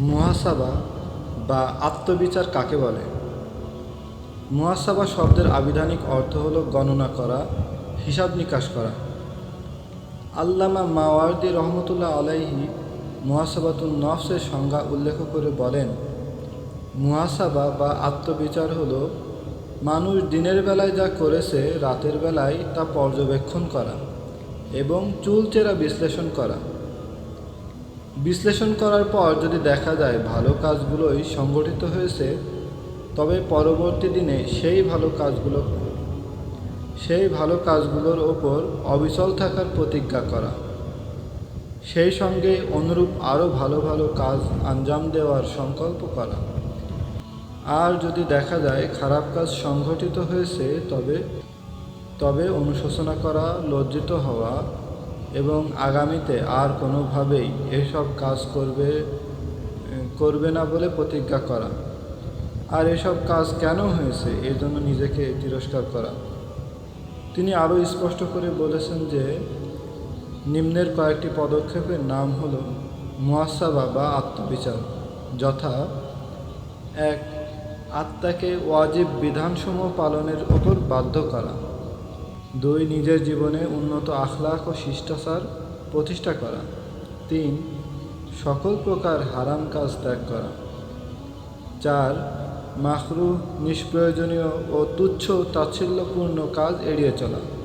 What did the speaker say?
মুহাসাবা বা আত্মবিচার কাকে বলে? মুহাসাবা শব্দের আবিধানিক অর্থ হল গণনা করা, হিসাব নিকাশ করা। আল্লামা মাওয়ার্দি রহমতুল্লাহ আলাইহি মুহাসাবাতুল নফসের সংজ্ঞা উল্লেখ করে বলেন, মুহাসাবা বা আত্মবিচার হল মানুষ দিনের বেলায় যা করেছে, রাতের বেলায় তা পর্যবেক্ষণ করা এবং চুলচেরা বিশ্লেষণ করা। বিশ্লেষণ করার পর যদি দেখা যায় ভালো কাজগুলোই সংগঠিত হয়েছে, তবে পরবর্তী দিনে সেই ভালো কাজগুলো, সেই ভালো কাজগুলোর ওপর অবিচল থাকার প্রতিজ্ঞা করা। সেই সঙ্গে অনুরূপ আরও ভালো ভালো কাজ আঞ্জাম দেওয়ার সংকল্প করা। আর যদি দেখা যায় খারাপ কাজ সংঘটিত হয়েছে, তবে তবে অনুশোচনা করা, লজ্জিত হওয়া এবং আগামীতে আর কোনোভাবেই এসব কাজ করবে করবে না বলে প্রতিজ্ঞা করা। আর এসব কাজ কেন হয়েছে এই জন্য নিজেকে তিরস্কার করা। তিনি আরও স্পষ্ট করে বলেছেন যে, নিম্নের কয়েকটি পদক্ষেপের নাম হল মুয়াসাবা বা আত্মবিচার, যথা এক, আত্মাকে ওয়াজিব বিধানসমূহ পালনের ওপর বাধ্য করা। দুই নিজের জীবনে উন্নত আখলাখ ও শিষ্টাচার প্রতিষ্ঠা করা। তিন, সকল প্রকার হারাম কাজ ত্যাগ করা। চার মাখরু নিষ্প্রয়োজনীয় ও তুচ্ছ তাচ্ছিল্যপূর্ণ কাজ এড়িয়ে চলা।